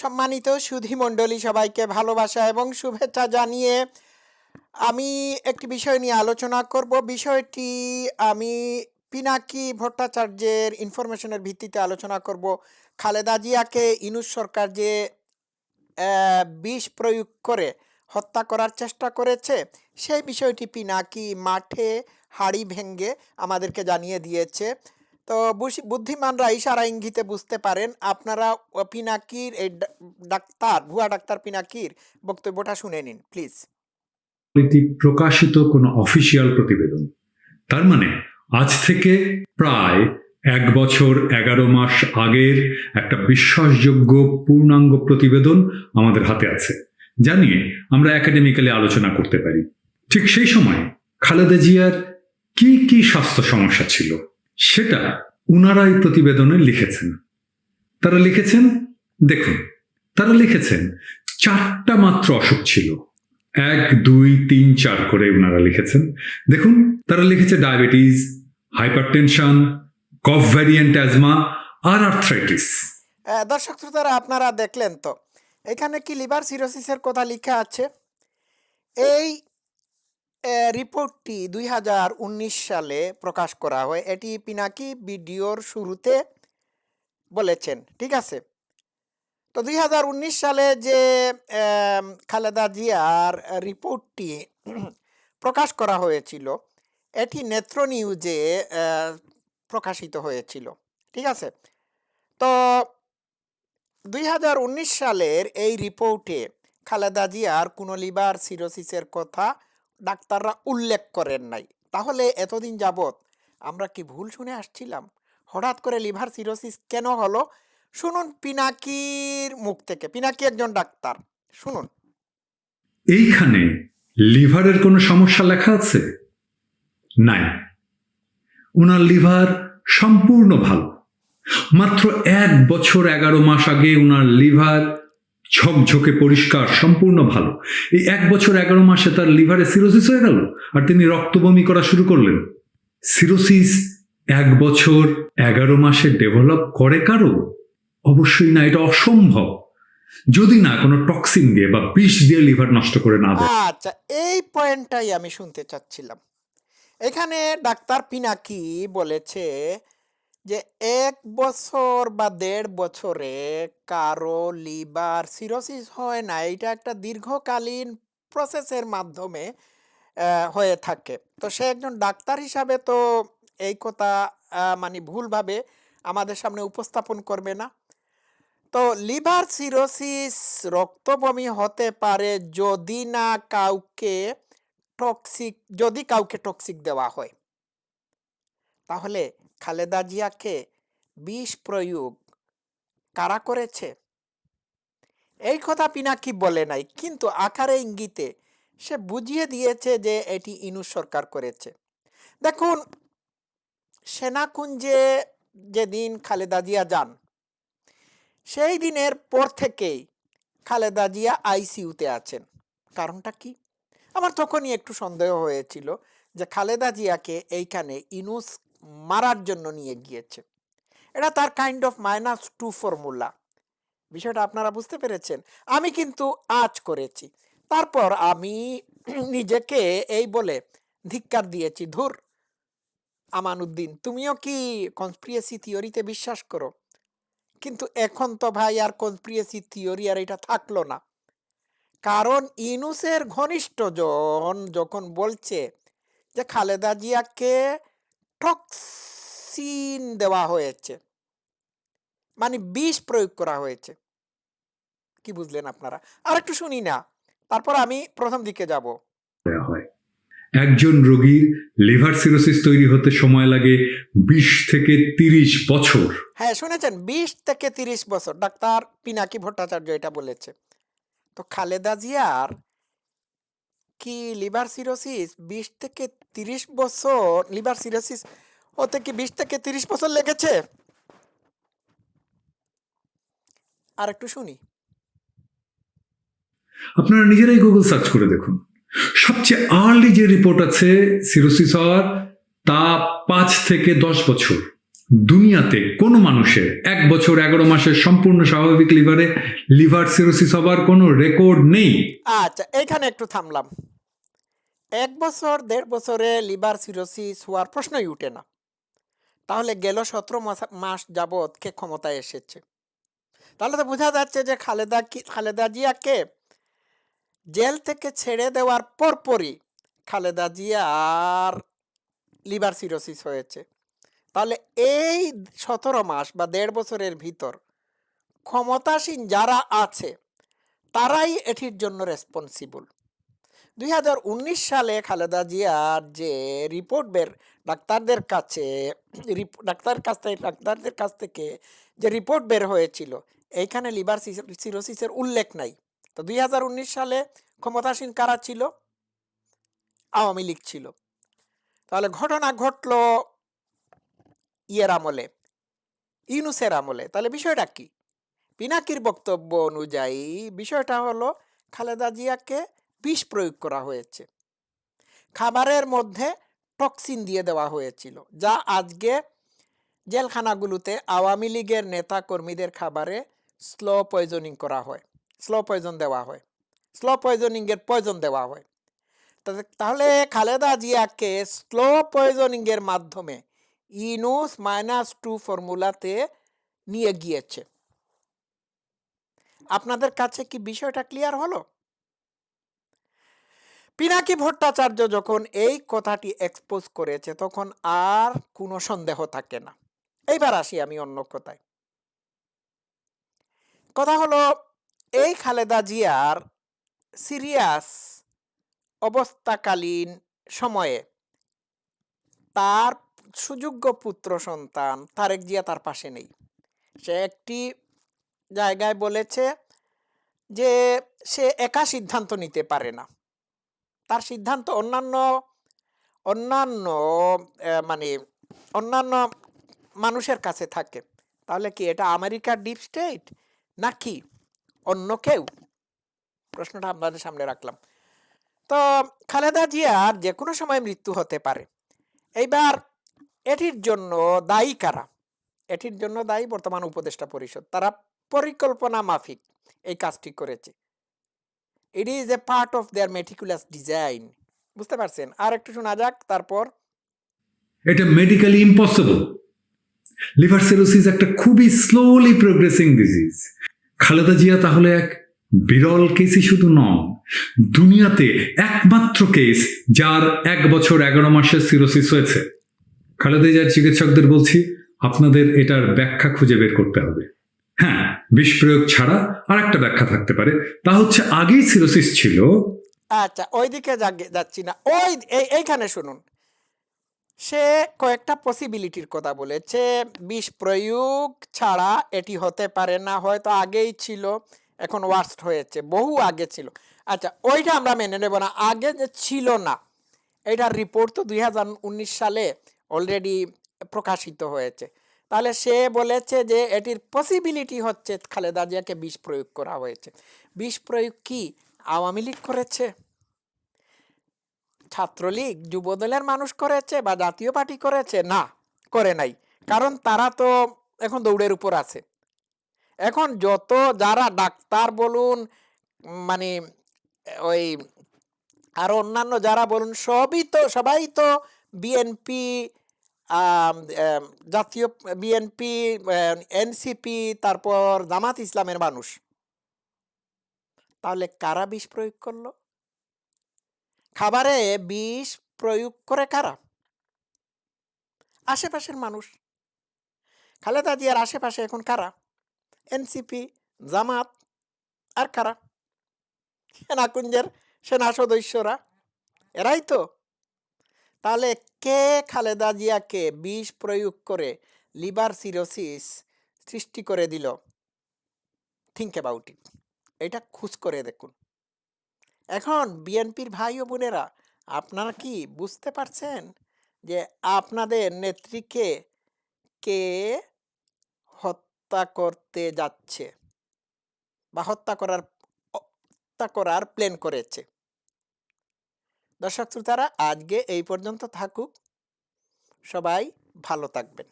সম্মানিত সুধী মণ্ডলী সবাইকে ভালোবাসা এবং শুভেচ্ছা জানিয়ে আমি একটি বিষয় নিয়ে আলোচনা করব। বিষয়টি আমি পিনাকি ভট্টাচার্যের ইনফরমেশনের ভিত্তিতে আলোচনা করব। খালেদা জিয়াকে ইনুস সরকার যে বিষ প্রয়োগ করে হত্যা করার চেষ্টা করেছে, সেই বিষয়টি পিনাকি মাঠে হাড়ি ভেঙ্গে আমাদেরকে জানিয়ে দিয়েছে। তো বুদ্ধিমানরা ইশারা ইঙ্গিতে বুঝতে পারেন। আপনারা পিনাকির এই ডাক্তার, ভুয়া ডাক্তার পিনাকির বক্তব্যটা শুনে নিন, প্লিজ। প্রকাশিত কোনো অফিসিয়াল প্রতিবেদন। তার মানে আজ থেকে প্রায় এক বছর এগারো মাস আগের একটা বিশ্বাসযোগ্য পূর্ণাঙ্গ প্রতিবেদন আমাদের হাতে আছে, যা নিয়ে আমরা একাডেমিক্যালি আলোচনা করতে পারি। ঠিক সেই সময় খালেদা জিয়ার কি কি স্বাস্থ্য সমস্যা ছিল? সেটা উনারাই প্রতিবেদনে লিখেছেন। তারা লিখেছেন, দেখুন, তারা লিখেছেন, চারটা মাত্র অসুখ ছিল। এক, দুই, তিন, চার করে ওনারা লিখেছেন। দেখুন, তারা লিখেছে diabetes, hypertension, cough variant asthma আর আর্থ্রাইটিস। দর্শক শ্রোতারা, আপনারা দেখলেন তো, এখানে কি লিভার সিরোসিসের কথা লেখা আছে? এই রিপোর্টটি দুই হাজার উনিশ সালে প্রকাশ করা হয়। এটি পিনাকি ভিডিওর শুরুতে বলেছেন, ঠিক আছে? তো দুই হাজার উনিশ সালে যে খালেদা জিয়ার রিপোর্টটি প্রকাশ করা হয়েছিল, এটি নেত্র নিউজে প্রকাশিত হয়েছিল, ঠিক আছে? তো দুই হাজার উনিশ সালের এই রিপোর্টে খালেদা জিয়ার কোনো লিভার সিরোসিসের কথা ডাক্তাররা উল্লেখ করেন নাই। তাহলে এতদিন যাবত আমরা কি ভুল শুনে আসছিলাম? হঠাৎ করে লিভার সিরোসিস কেন হলো? শুনুন পিনাকির মুখ থেকে, পিনাকি একজন ডাক্তার, শুনুন। এইখানে লিভারের কোনো সমস্যা লেখা আছে? নাই। ওনার লিভার সম্পূর্ণ ভালো। মাত্র এক বছর এগারো মাস আগে ওনার লিভার ঝকঝকে পরিষ্কার, সম্পূর্ণ ভালো। এই এক বছর এগারো মাসে তার লিভারে সিরোসিস হয়ে গেল আর তিনি রক্ত বমি করা শুরু করলেন। সিরোসিস এক বছর এগারো মাসে ডেভেলপ করে কারও? অবশ্যই না, এটা অসম্ভব। যদি না, কোনো টক্সিন দিয়ে বা বিষ দিয়ে লিভার নষ্ট করে না আচ্ছা এই পয়েন্টটাই আমি শুনতে চাচ্ছিলাম। এখানে ডাক্তার পিনাকি বলেছে যে এক বছর বা দেড় বছরে কারও লিভার সিরোসিস হয় না এটা একটা দীর্ঘকালীন প্রসেসের মাধ্যমে হয়ে থাকে। তো সে একজন ডাক্তার হিসাবে তো এই কথা মানে ভুলভাবে আমাদের সামনে উপস্থাপন করবে না। তো লিভার সিরোসিস রক্তবমি হতে পারে যদি না কাউকে টক্সিক যদি কাউকে টক্সিক দেওয়া হয়। তাহলে খালেদা জিয়াকে বিষ প্রয়োগ কারা করেছে? এই কথা পিনাকি বলে নাই, কিন্তু আকারে ইঙ্গিতে সে বুঝিয়ে দিয়েছে যে এটি ইনু সরকার করেছে। দেখুন, সেনাকুঞ্জে যেদিন খালেদা জিয়া যান, সেই দিনের পর থেকেই খালেদা জিয়া আইসিইউতে আছেন। কারণটা কি? আমার তখনই একটু সন্দেহ হয়েছিল যে খালেদা জিয়াকে এইখানে ইনুস মারার জন্য নিয়ে গিয়েছে। এটা তার kind of minus two formula বিষয়টা আপনারা বুঝতে পেরেছেন। আমি কিন্তু আজ করেছি। তারপর আমি নিজেকে এই বলে ধিক্কার দিয়েছি, ধুর, আমানুদ্দিন, তুমিও কি কনস্পিরেসি থিওরিতে বিশ্বাস করো? কিন্তু এখন তো ভাই আর কনস্পিরেসি থিওরি আর এটা থাকল না। কারণ ইনুসের ঘনিষ্ঠজন যখন বলছে যে খালেদা জিয়াকে টক্সিন দেওয়া হয়েছে। মানে বিষ প্রয়োগ করা হয়েছে। কি বুঝলেন আপনারা? আর একটু শুনি না। তারপর আমি প্রথম দিকে যাব। একজন রোগীর লিভার সিরোসিস তৈরি হতে সময় লাগে বিশ থেকে তিরিশ বছর। হ্যাঁ শুনেছেন? বিশ থেকে তিরিশ বছর। ডাক্তার পিনাকি ভট্টাচার্য এটা বলেছে। তো খালেদা জিয়ার কি লিভার সিরোসিস? বিশ থেকে তিরিশ বছর, লিভার সিরোসিস? হতে কি বিশ থেকে তিরিশ বছর লেগেছে? আর একটু শুনি। আপনারা নিজেরাই গুগল সার্চ করে দেখুন। সবচেয়ে আর্লি যে রিপোর্ট আছে, সিরোসিস হওয়ার, তা পাঁচ থেকে দশ বছর। দুনিয়াতে কোনো মানুষের এক বছর এগারো মাসের সম্পূর্ণ স্বাভাবিক লিভারে লিভার সিরোসিস হবার কোনো রেকর্ড নেই। আচ্ছা এখানে একটু থামলাম। এক বছর, দেড় বছরে লিভার সিরোসিস হওয়ার প্রশ্নই উঠে না। তাহলে গেল সতেরো মাস যাবৎ কে ক্ষমতায় এসেছে? তাহলে তো বোঝা যাচ্ছে যে খালেদা কি, খালেদা জিয়াকে জেল থেকে ছেড়ে দেওয়ার পরপরই খালেদা জিয়ার লিভার সিরোসিস হয়েছে। তাহলে এই সতেরো মাস বা দেড় বছরের ভিতর ক্ষমতাসীন যারা আছে, তারাই এটির জন্য রেসপন্সিবল দুই হাজার উনিশ সালে খালেদা জিয়ার যে রিপোর্ট বের, ডাক্তারদের কাছে ডাক্তার কাছ থেকে, ডাক্তারদের কাছ থেকে যে রিপোর্ট বের হয়েছিল, এইখানে লিভার সিরোসিসের উল্লেখ নাই। তো দুই হাজার উনিশ সালে ক্ষমতাসীন কারা ছিল? আওয়ামী লীগ ছিল। তাহলে ঘটনা ঘটলো ইয়ের আমলে, ইউনুসের আমলে। তাহলে বিষয়টা কি? পিনাকির বক্তব্য অনুযায়ী বিষয়টা হলো খালেদা জিয়াকে বিষ প্রয়োগ করা হয়েছে। খাবারের মধ্যে টক্সিন দিয়ে দেওয়া হয়েছিল, যা আজকে জেলখানাগুলোতে আওয়ামী লীগের নেতা কর্মীদের খাবারে স্লো পয়জনিং করা হয়, স্লো পয়জন দেওয়া হয়, স্লো পয়জনিংয়ের পয়জন দেওয়া হয়। তাহলে খালেদা জিয়াকে স্লো পয়জনিংয়ের মাধ্যমে ইনুস মাইনাস টু ফর্মুলাতে নিয়ে গিয়েছে আপনাদের কাছে কি বিষয়টা ক্লিয়ার হলো পিনাকি ভট্টাচার্য যখন এই কথাটি এক্সপোজ করেছে তখন আর কোনো সন্দেহ থাকে না এইবার আসি আমি অন্য কথায় কথা হলো এই খালেদা জিয়ার সিরিয়াস অবস্থাকালীন সময়ে তার সুযোগ্য পুত্র সন্তান তারেক জিয়া তার পাশে নেই। সে একটি জায়গায় বলেছে যে, সে একা সিদ্ধান্ত নিতে পারে না। তার সিদ্ধান্ত অন্যান্য অন্যান্য মানে অন্যান্য মানুষের কাছে থাকে। তাহলে কি এটা আমেরিকার ডিপ স্টেট নাকি অন্য কেউ? প্রশ্নটা আপনাদের সামনে রাখলাম। তো খালেদা জিয়ার যে কোনো সময় মৃত্যু হতে পারে। এইবার এটির জন্য দায়ী কারা? এটির জন্য দায়ী বর্তমান উপদেষ্টা পরিষদ। তারা পরিকল্পনা মাফিক এই কাজটি করেছে। It is a part of their meticulous design বুঝতে পারছেন? আর একটু শোনা যাক, তারপর। এটা মেডিকেলি ইম্পসিবল লিভার সিরোসিস একটা খুবই slowly progressing disease Khaleda Zia তাহলে এক বিরল কেসই শুধু নন, দুনিয়াতে একমাত্র কেস যার এক বছর এগারো মাসের সিরোসিস হয়েছে। খালেদা জিয়ার চিকিৎসকদের বলছি, আপনাদের এটার ব্যাখ্যা খুঁজে বের করতে হবে। হ্যাঁ বিষ প্রয়োগ ছাড়া আর একটা ব্যাখ্যা থাকতে পারে। তা হচ্ছে আগেই সিরোসিস ছিল। আচ্ছা ওইদিকে যাচ্ছি না। ওই এইখানে শুনুন। সে কয়েকটা পসিবিলিটির কথা বলেছে। বিষ প্রয়োগ ছাড়া এটি হতে পারে না, হয়তো আগেই ছিল, এখন ওয়ার্স্ট হয়েছে, বহু আগে ছিল। আচ্ছা ওইটা আমরা মেনে নেব না, আগে যে ছিল না এটার রিপোর্ট তো দুই হাজার উনিশ সালে অলরেডি প্রকাশিত হয়েছে। তাহলে সে বলেছে যে, এটির পসিবিলিটি হচ্ছে খালেদা জিয়াকে বিষ প্রয়োগ করা হয়েছে। বিষ প্রয়োগ কি আওয়ামী লীগ করেছে? ছাত্রলীগ, যুবদলের মানুষ করেছে বা জাতীয় পার্টি করেছে? না, করে নাই। কারণ তারা তো এখন দৌড়ের উপর আছে। এখন যত যারা ডাক্তার বলুন মানে ওই আর অন্যান্য যারা বলুন, সবই তো, সবাই তো বিএনপি জাতীয় বিএনপি এনসিপি তারপর জামাত ইসলামের মানুষ। তাহলে কারা বিষ প্রয়োগ করল? খাবারে বিষ প্রয়োগ করে কারা? আশেপাশের মানুষ। খালেদা জিয়ার আশেপাশে এখন কারা? এনসিপি জামাত, আর কারা? সেনাকুঞ্জের সেনা সদস্যরা? এরাই তো। তাহলে কে খালেদা জিয়াকে বিষ প্রয়োগ করে লিভার সিরোসিস সৃষ্টি করে দিল? থিঙ্ক অ্যাবাউট ইট এটা খুঁজ করে দেখুন। এখন বিএনপির ভাই ও বোনেরা, আপনারা কি বুঝতে পারছেন যে আপনাদের নেত্রীকে কে হত্যা করতে যাচ্ছে? বা হত্যা করার হত্যা করার প্ল্যান করেছে? দর্শক শ্রোতারা আজকে এই পর্যন্ত থাকুক। সবাই ভালো থাকবেন।